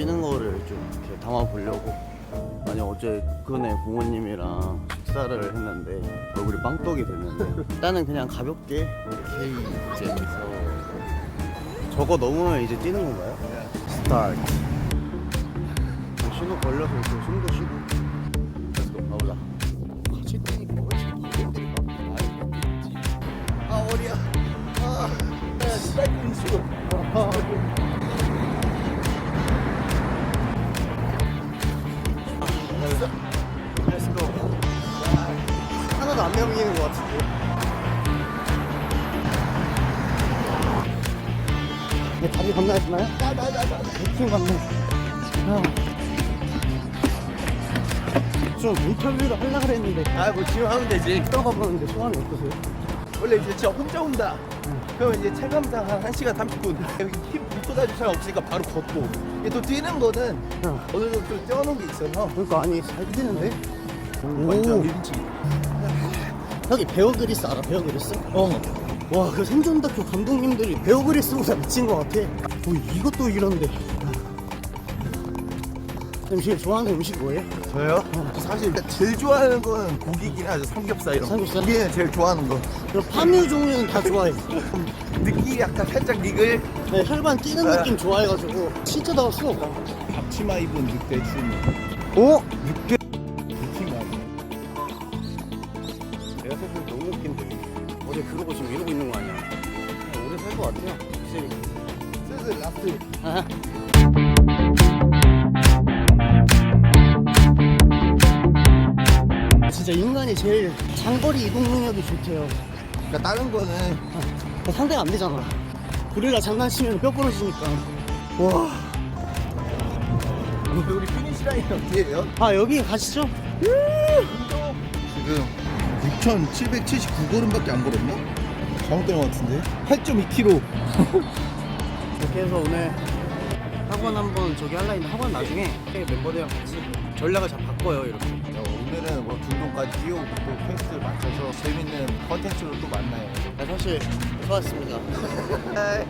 뛰는 거를 좀 이렇게 담아 보려고. 아니 어제 그네 부모님이랑 식사를 했는데 얼굴이 빵떡이 됐는데 일단은 그냥 가볍게 K잼에서 저거 넘으면 이제 뛰는 건가요? 스타트 신호 걸려서 이렇게 숨도 쉬고. 렛츠고 가보자. 같이 뛰니까 훨씬 기분들이 아 어리야? 아 스타이 안 매우기는 것 같은데. 내 다리 건너야 되나요? 나 나 나 나 대충 건너. 아. 좀 인터뷰를 하려고 그랬는데. 아 뭐 지금 하면 되지. 떠가 보는데 소감이 어떠세요? 원래 이제 진짜 혼자 온다. 그러면 이제 체감상 한 1시간 30분. 여기 힘 쏟아질 사람 없으니까 바로 걷고. 이게 또 뛰는 거는 어. 어느 정도 떼어놓은 게 있어서. 그러니까 아니 잘 뛰는데? 완전 밀지 여기 베어 그리스 알아 베어 그리스? 어 와 그 생존 다큐 감독님들이 베어 그리스보다 미친 것 같아 뭐 이것도 이런데 제일 좋아하는 음식 뭐예요? 저요? 사실 제일 좋아하는 건 고기긴 하죠 삼겹살 이런 거 삼겹살? 고기는 제일 좋아하는 거 그럼 파뮤 종류는 다 좋아해 느끼 약간 살짝 니글 네, 혈관 뛰는 네. 느낌 좋아해가지고 진짜 나갈 수가 없다 앞치마 입은 늑대 춤 오? 늑대 내가 사실 너무 웃긴데. 어제 그러고 지금 이러고 있는 거 아니야? 그냥 오래 살 것 같아요 확실히 슬슬 라스트. 아하. 진짜 인간이 제일 장거리 이동 능력이 좋대요. 그러니까 다른 거는 어, 상대가 안 되잖아. 고릴라 장난치면 뼈 부러지니까. 와. 우리 피니시 라인 어디에요? 아 여기 가시죠. 지금 6,779걸음밖에 안 걸었나? 잘못된 것 같은데. 8.2km 이렇게 해서 오늘 학원 한번 저기 할라 했는데 학원 나중에 멤버들이랑 같이 전략을 잘 바꿔요 이렇게. 오늘은 뭐 중동까지 뛰어오고 또 퀘스트를 맞춰서 재밌는 컨텐츠로 또 만나요. 네, 사실 좋았습니다